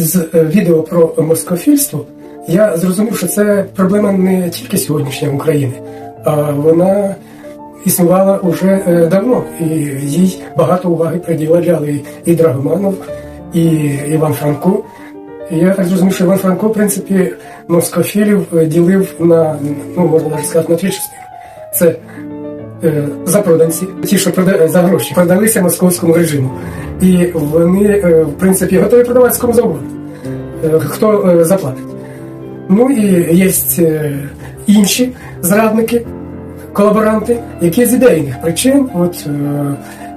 з е, відео про москофільство я зрозумів, що це проблема не тільки сьогоднішньої України, а вона існувала уже е, давно, і їй багато уваги приділяли і Драгоманов, і Іван Франко. Я так зрозумів, що Іван Франко, в принципі, москофілів ділив на, ну, можна навіть сказати, на дві частини. Це запроданці, ті, що прода- за гроші продалися московському режиму. І вони, е, в принципі, готові продавати кому завгодно, е, хто е, заплатить. Ну і є е, інші зрадники, колаборанти, які з ідейних причин от, е,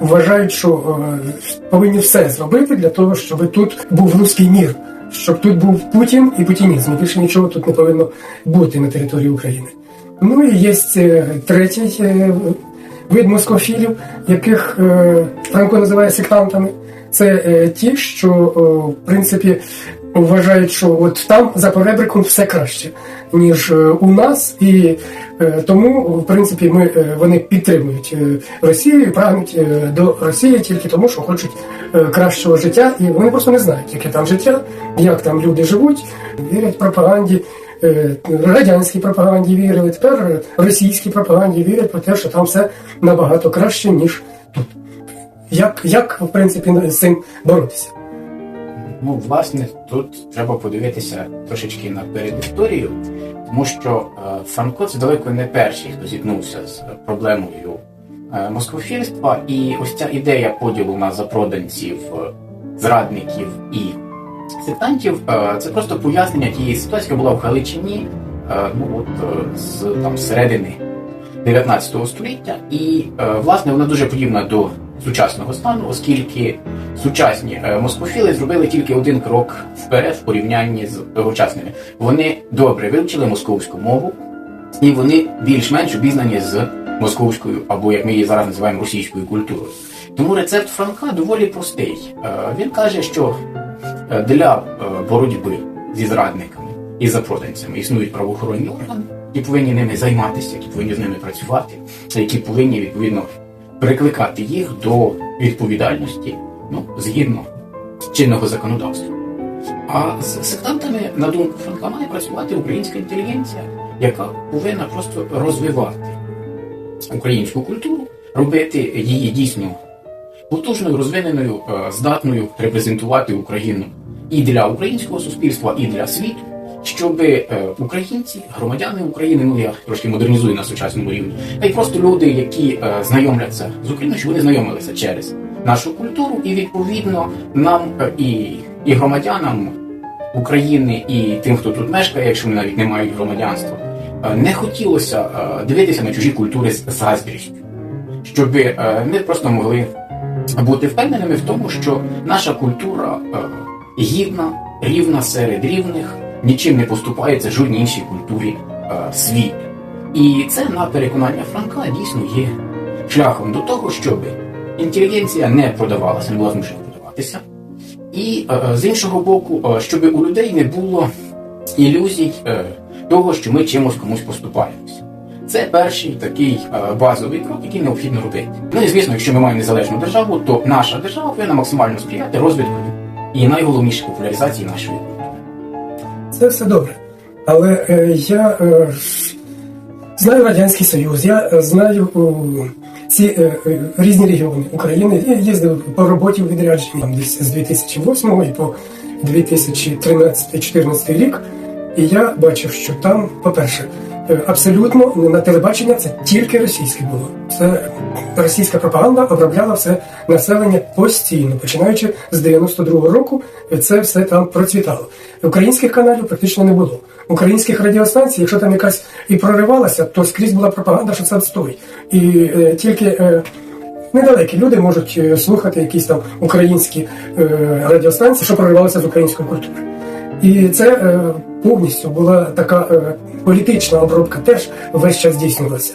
вважають, що е, повинні все зробити для того, щоб тут був руський мір, щоб тут був Путін і путінізм. Більше нічого тут не повинно бути на території України. Ну і є е, третій е, вид москофілів, яких е, Франко називає сектантами. Це ті, що в принципі вважають, що от там за поребриком все краще, ніж у нас, і тому, в принципі, ми вони підтримують Росію прагнуть до Росії тільки тому, що хочуть кращого життя, і вони просто не знають, яке там життя, як там люди живуть, вірять пропаганді. Е, Радянській пропаганді вірили, тепер е, російській пропаганді вірять про те, що там все набагато краще, ніж тут. Як, як в принципі, з цим боротися? Ну, власне, тут треба подивитися трошечки на передісторію, тому що е, Франко це далеко не перший, хто зіткнувся з проблемою е, москофільства, і ось ця ідея поділу на запроданців, е, зрадників і сектантів е, це просто пояснення тієї ситуації, яка була в Галичині е, ну, от, е, з там, середини 19 століття, і власне вона дуже подібна до сучасного стану, оскільки сучасні москофіли зробили тільки один крок вперед в порівнянні з тогочасними. Вони добре вивчили московську мову, і вони більш-менш обізнані з московською, або як ми її зараз називаємо російською культурою. Тому рецепт Франка доволі простий. Він каже, що для е, боротьби зі зрадниками і запроданцями існують правоохоронні органи, які повинні ними займатися, які повинні з ними працювати, які повинні відповідно прикликати їх до відповідальності ну, згідно чинного законодавства. А з сектантами, на думку Франка, має працювати українська інтелігенція, яка повинна просто розвивати українську культуру, робити її дійсно потужною, розвиненою, е, здатною репрезентувати Україну і для українського суспільства, і для світу, щоб е, українці, громадяни України, ну я трошки модернізую на сучасному рівні, та й просто люди, які е, знайомляться з Україною, щоб вони знайомилися через нашу культуру, і відповідно нам е, і, і громадянам України, і тим, хто тут мешкає, якщо вони навіть не мають громадянства, не хотілося дивитися на чужі культури з заздрістю, щоб ми просто могли бути впевненими в тому, що наша культура гідна, рівна серед рівних, нічим не поступається жодній іншій культурі е, світу. І це на переконання Франка дійсно є шляхом до того, щоб інтелігенція не продавалася, не була змушена продаватися. І е, з іншого боку, е, щоб у людей не було ілюзій е, того, що ми чимось комусь поступаємося. Це перший такий е, базовий крок, який необхідно робити. Ну і звісно, якщо ми маємо незалежну державу, то наша держава повинна максимально сприяти розвитку і найголовніше популяризації нашої. Це все добре. Але е, я е, знаю Радянський Союз, я е, знаю е, ці е, е, різні регіони України. Я їздив по роботі у відрядженні десь з 2008 і по 2013-2014 рік. І я бачив, що там, по-перше, абсолютно на телебачення це тільки російське було. Це російська пропаганда обробляла все населення постійно, починаючи з 92-го року, е, це все там процвітало. Українських каналів практично не було. Українських радіостанцій, якщо там якась і проривалася, то скрізь була пропаганда, що це відстой. І е, тільки е, недалекі люди можуть е, слухати якісь там українські е, радіостанції, що проривалися з української культури. І це е, повністю була така е, політична обробка теж весь час здійснювалася.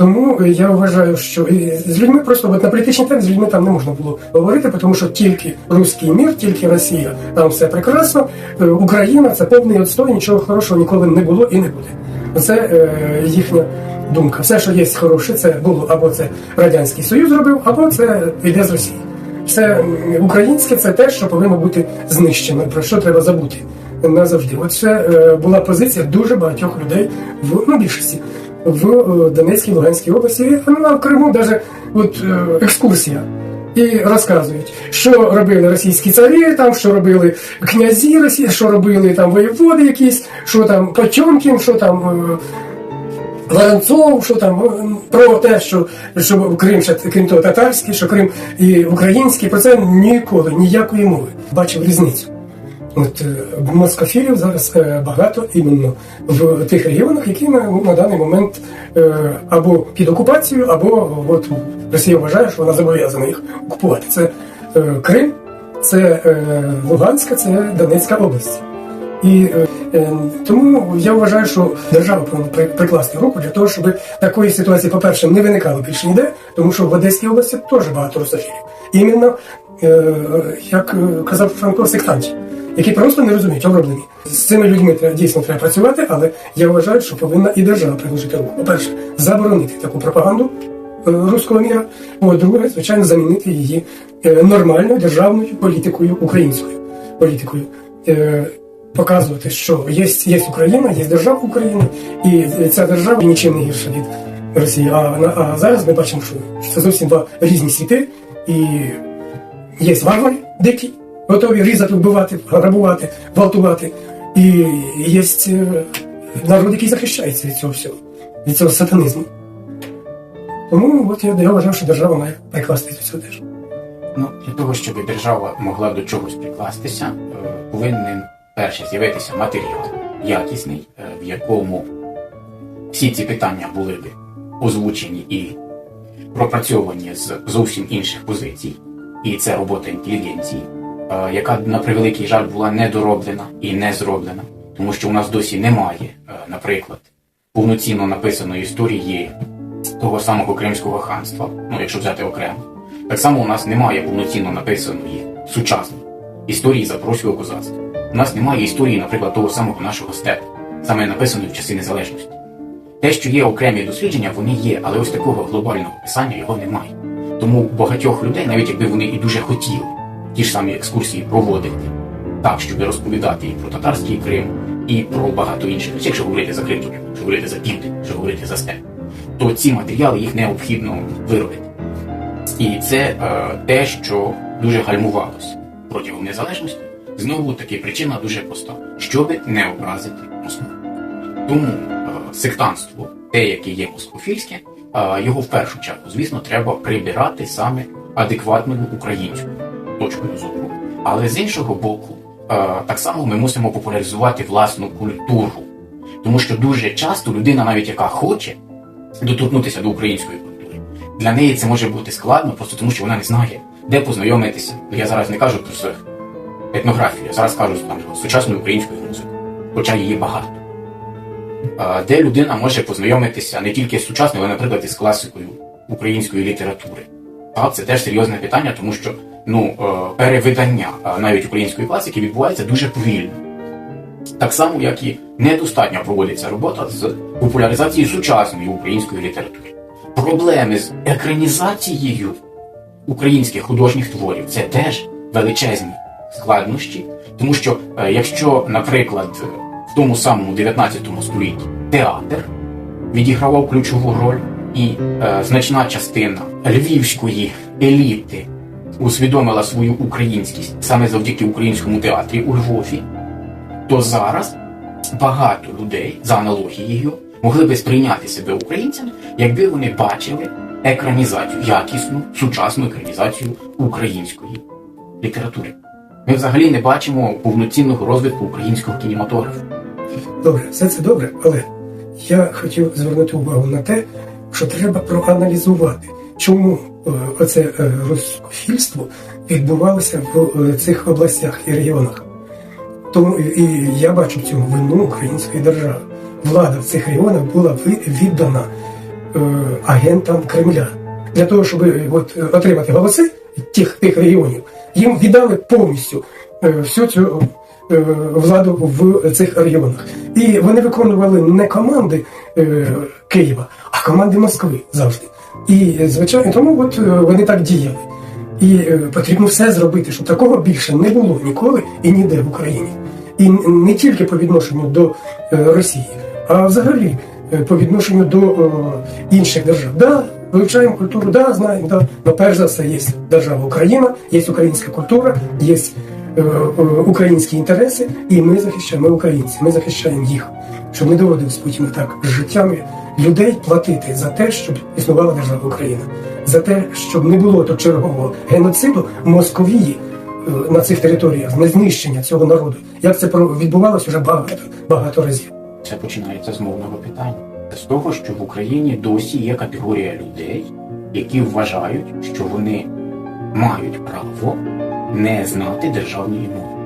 Тому е, я вважаю, що з людьми просто от на політичній темі з людьми там не можна було говорити, тому що тільки руський мір, тільки Росія, там все прекрасно. Е, Україна це повний відстой, нічого хорошого ніколи не було і не буде. Це е, їхня думка. Все, що є хороше, це було або це Радянський Союз зробив, або це йде з Росії. Все українське це те, що повинно бути знищено, про що треба забути назавжди. От це е, була позиція дуже багатьох людей в ну, більшості в е, Донецькій Луганській області, а на Криму навіть от, е, екскурсія. І розказують, що робили російські царі, там що робили князі Росії, що робили там воєводи якісь, що там Потьомкін, що там Воронцов, що там про те, що, що Крим ще крім того татарський, що Крим і український, про це ніколи ніякої мови. Бачив різницю. От е, москофілів зараз е, багато іменно в тих регіонах, які на, на даний момент е, або під окупацією, або от Росія вважає, що вона зобов'язана їх окупувати. Це Крим, це Луганська, це Донецька область. І тому я вважаю, що держава повинна прикласти руку для того, щоб такої ситуації, по-перше, не виникало більше ніде, тому що в Одеській області теж багато русофілів. Іменно, як казав Франко, сектантів, які просто не розуміють, оброблені. З цими людьми треба дійсно треба працювати, але я вважаю, що повинна і держава приложити руку. По-перше, заборонити таку пропаганду е, руського міра. По-друге, звичайно, замінити її е, нормальною державною політикою, українською політикою. Е, Показувати, що є, є Україна, є держава Україна, і ця держава нічим не гірша від Росії. А, а зараз ми бачимо, що це зовсім два різні світи, і є варвари дикі, готові різати, вбивати, грабувати, гвалтувати. І є е, народ, який захищається від цього всього, від цього сатанізму. Тому от я, я вважаю, що держава має прикласти до цього теж. Ну, для того, щоб держава могла до чогось прикластися, е, повинен перше з'явитися матеріал якісний, е, в якому всі ці питання були б озвучені і пропрацьовані з зовсім інших позицій. І це робота інтелігенції, яка на превеликий жаль була недороблена і не зроблена, тому що у нас досі немає, е, наприклад, повноцінно написаної історії того самого Кримського ханства, ну якщо взяти окремо. Так само у нас немає повноцінно написаної сучасної історії запорозького козацтва. У нас немає історії, наприклад, того самого нашого степу, саме написаної в часи незалежності. Те, що є окремі дослідження, вони є, але ось такого глобального писання його немає. Тому багатьох людей, навіть якби вони і дуже хотіли ті ж самі екскурсії проводити, так, щоб розповідати і про татарський Крим, і про багато інших речей, якщо говорити за Крим, якщо говорити за південь, якщо говорити за степ, то ці матеріали їх необхідно виробити. І це е, те, що дуже гальмувалося протягом незалежності. Знову таки причина дуже проста, щоб не образити Москву. Тому е, сектантство, те, яке є москофільське, е, його в першу чергу, звісно, треба прибирати саме адекватною українською точкою зору. Але з іншого боку, е, так само ми мусимо популяризувати власну культуру. Тому що дуже часто людина, навіть яка хоче доторкнутися до української культури, для неї це може бути складно, просто тому що вона не знає, де познайомитися. Я зараз не кажу про етнографію, я зараз кажу там, сучасну українську музику, хоча її багато. Де людина може познайомитися не тільки з сучасною, але, наприклад, із класикою української літератури. Так, це теж серйозне питання, тому що ну, е, перевидання е, навіть української класики відбувається дуже повільно. Так само, як і недостатньо проводиться робота з популяризації сучасної української літератури. Проблеми з екранізацією українських художніх творів це теж величезні складнощі, тому що е, якщо, наприклад, в тому самому 19 столітті театр відігравав ключову роль, і е, значна частина львівської еліти усвідомила свою українськість саме завдяки українському театрі у Львові, то зараз багато людей за аналогією могли би сприйняти себе українцями, якби вони бачили екранізацію, якісну, сучасну екранізацію української літератури. Ми взагалі не бачимо повноцінного розвитку українського кінематографу. Добре, все це добре, але я хотів звернути увагу на те, що треба проаналізувати, чому оце е, відбувалося в е, цих областях і регіонах. Тому і- я бачу цьому вину української держави. Влада в цих регіонах була віддана е, агентам Кремля для того, щоб е, от, е, отримати голоси тих, тих регіонів. Їм віддали повністю е, всю цю е, владу в цих регіонах. І вони виконували не команди е, Києва, а команди Москви завжди. І звичайно, тому от е, вони так діяли. І е, потрібно все зробити, щоб такого більше не було ніколи і ніде в Україні. І не тільки по відношенню до е, Росії, а взагалі по відношенню до інших держав. Да, вивчаємо культуру, да, знаємо, да. Но перш за все є держава Україна, є українська культура, є українські інтереси, і ми захищаємо українці, ми захищаємо їх, щоб не доводилось потім так з життями людей платити за те, щоб існувала держава Україна, за те, щоб не було то чергового геноциду Московії е, на цих територіях, не знищення цього народу. Як це відбувалося вже багато багато разів. Це починається з мовного питання. З того, що в Україні досі є категорія людей, які вважають, що вони мають право не знати державної мови.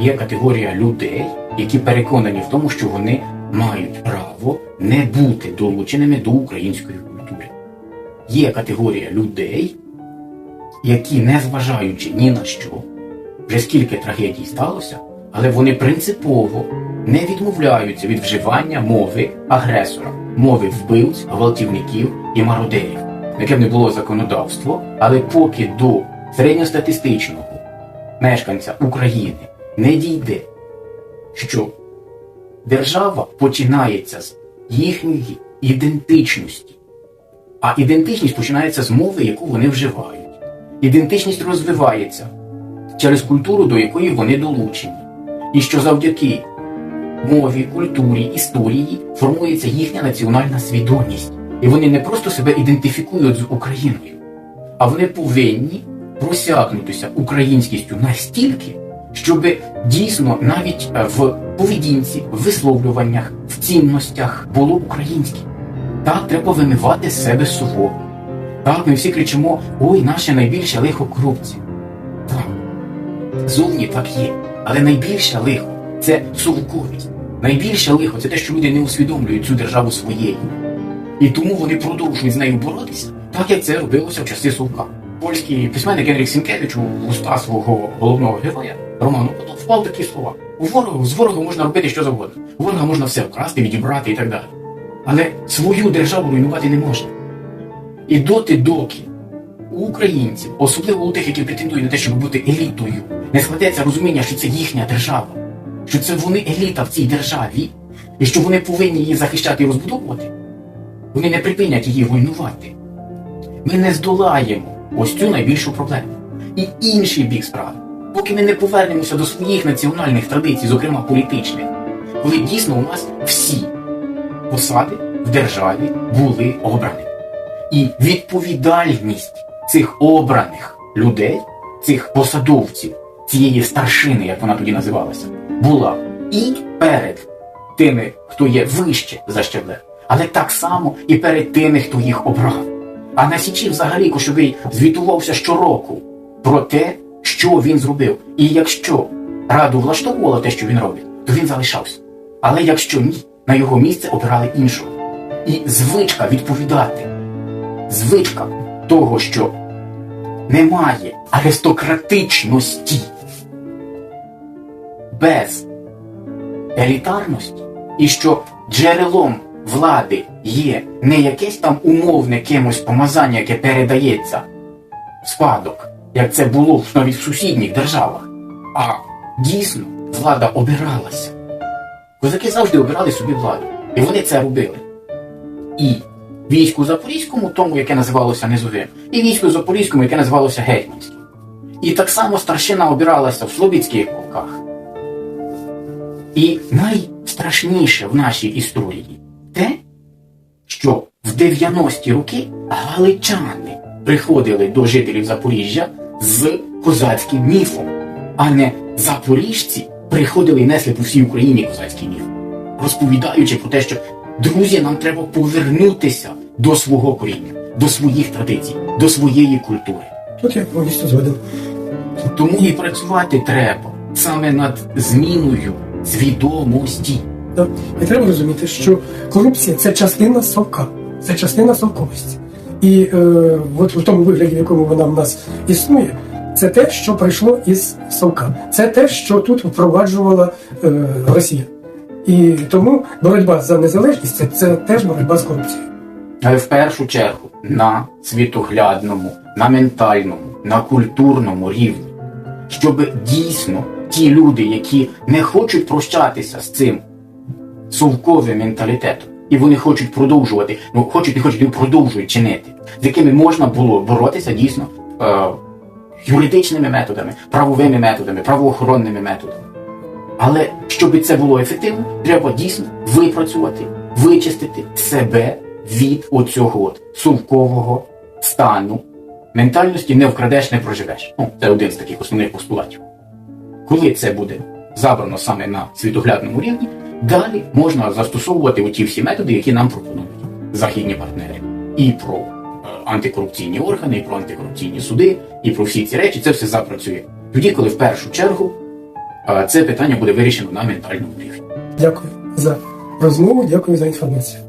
Є категорія людей, які переконані в тому, що вони мають право не бути долученими до української культури. Є категорія людей, які, незважаючи ні на що, вже скільки трагедій сталося, але вони принципово не відмовляються від вживання мови агресора, мови вбивць, гвалтівників і мародерів, яке б не було законодавство, але поки до середньостатистичного мешканця України не дійде, що держава починається з їхньої ідентичності, а ідентичність починається з мови, яку вони вживають. Ідентичність розвивається через культуру, до якої вони долучені, і що завдяки мові, культурі, історії формується їхня національна свідомість. І вони не просто себе ідентифікують з Україною, а вони повинні просякнутися українськістю настільки, щоб дійсно навіть е, в поведінці, в висловлюваннях, в цінностях було українське. Так треба вимивати з себе совок. Так, ми всі кричимо: ой, наше найбільше лихо корупція. Так, зовні так є. Але найбільше лихо це совковість. Найбільше лихо це те, що люди не усвідомлюють цю державу своєю. І тому вони продовжують з нею боротися, так як це робилося в часи Совка. Польський письменник Генрік Сінкевич у уста свого головного героя Роману Потом впав такі слова. У ворогу з ворогом можна робити що завгодно. У ворога можна все вкрасти, відібрати і так далі. Але свою державу руйнувати не можна. І доти доки у українців, особливо у тих, які претендують на те, щоб бути елітою, не складеться розуміння, що це їхня держава, що це вони еліта в цій державі, і що вони повинні її захищати і розбудовувати, вони не припинять її руйнувати. Ми не здолаємо ось цю найбільшу проблему. І інший бік справи, поки ми не повернемося до своїх національних традицій, зокрема політичних, коли дійсно у нас всі посади в державі були обрані. І відповідальність цих обраних людей, цих посадовців, цієї старшини, як вона тоді називалася, була і перед тими, хто є вище за щеблем, але так само і перед тими, хто їх обрав. А на Січі взагалі Кошовий звітувався щороку про те, що він зробив. І якщо раду влаштовувало те, що він робить, то він залишався. Але якщо ні, на його місце обирали іншого. І звичка відповідати, звичка того, що немає аристократичності без елітарності, і що джерелом влади є не якесь там умовне кимось помазання, яке передається в спадок, як це було навіть в сусідніх державах, а дійсно влада обиралася. Козаки завжди обирали собі владу, і вони це робили. І війську Запорізькому, тому, яке називалося Низовим, і війську Запорізькому, яке називалося Гетьманським. І так само старшина обиралася в Слобідських полках. І найстрашніше в нашій історії те, що в 90-ті роки галичани приходили до жителів Запоріжжя з козацьким міфом, а не запоріжці приходили і несли по всій Україні козацький міф, розповідаючи про те, що друзі, нам треба повернутися до свого коріння, до своїх традицій, до своєї культури. Тут я повністю згоден. Тому і працювати треба саме над зміною свідомості. І треба розуміти, що корупція це частина совка, це частина совковості. І е, от в тому вигляді, в якому вона в нас існує, це те, що прийшло із совка. Це те, що тут впроваджувала е, Росія. І тому боротьба за незалежність це, це теж боротьба з корупцією. Але в першу чергу на світоглядному на ментальному, на культурному рівні, щоб дійсно ті люди, які не хочуть прощатися з цим совковим менталітетом, і вони хочуть продовжувати, ну хочуть не хочуть, вони продовжують чинити, з якими можна було боротися дійсно е, юридичними методами, правовими методами, правоохоронними методами. Але щоб це було ефективно, треба дійсно випрацювати, вичистити себе від оцього от совкового стану ментальності не вкрадеш, не проживеш. Ну, це один з таких основних постулатів. Коли це буде забрано саме на світоглядному рівні, далі можна застосовувати оті всі методи, які нам пропонують західні партнери. І про е, антикорупційні органи, і про антикорупційні суди, і про всі ці речі, це все запрацює. Тоді, коли в першу чергу е, це питання буде вирішено на ментальному рівні. Дякую за розмову, дякую за інформацію.